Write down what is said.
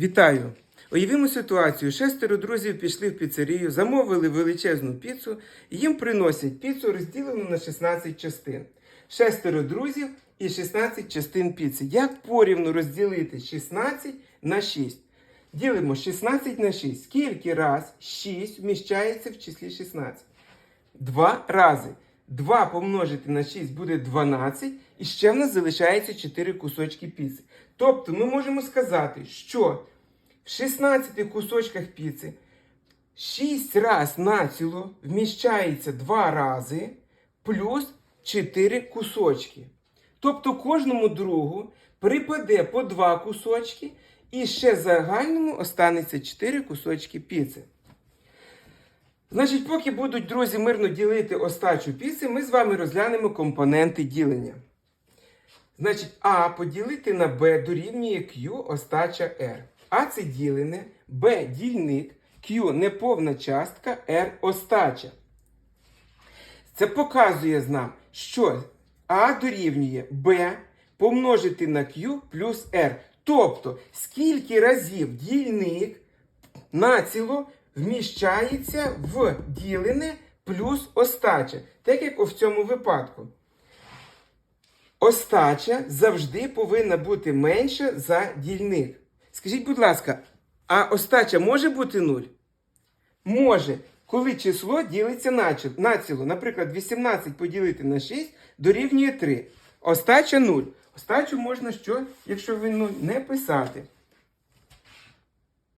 Вітаю! Уявімо ситуацію. Шестеро друзів пішли в піцерію, замовили величезну піцу, і їм приносять піцу, розділену на 16 частин. Шестеро друзів і 16 частин піци. Як порівну розділити 16 на 6? Ділимо 16 на 6. Скільки раз 6 вміщається в числі 16? Два рази. 2 помножити на 6 буде 12, і ще в нас залишається 4 кусочки піци. Тобто ми можемо сказати, що в 16 кусочках піци 6 раз націло вміщається 2 рази плюс 4 кусочки. Тобто кожному другу припаде по 2 кусочки, і ще загальному останеться 4 кусочки піци. Значить, поки будуть друзі мирно ділити остачу піци, ми з вами розглянемо компоненти ділення. Значить, А поділити на Б дорівнює Q остача R. А це ділене, Б дільник, Q неповна частка, R остача. Це показує нам, що А дорівнює Б помножити на Q плюс R. Тобто, скільки разів дільник націло вміщається в ділене плюс остача. Так як в цьому випадку. Остача завжди повинна бути менша за дільник. Скажіть, будь ласка, а остача може бути 0? Може, коли число ділиться націло. Наприклад, 18 поділити на 6 дорівнює 3. Остача 0. Остачу можна що, якщо ви 0, не писати.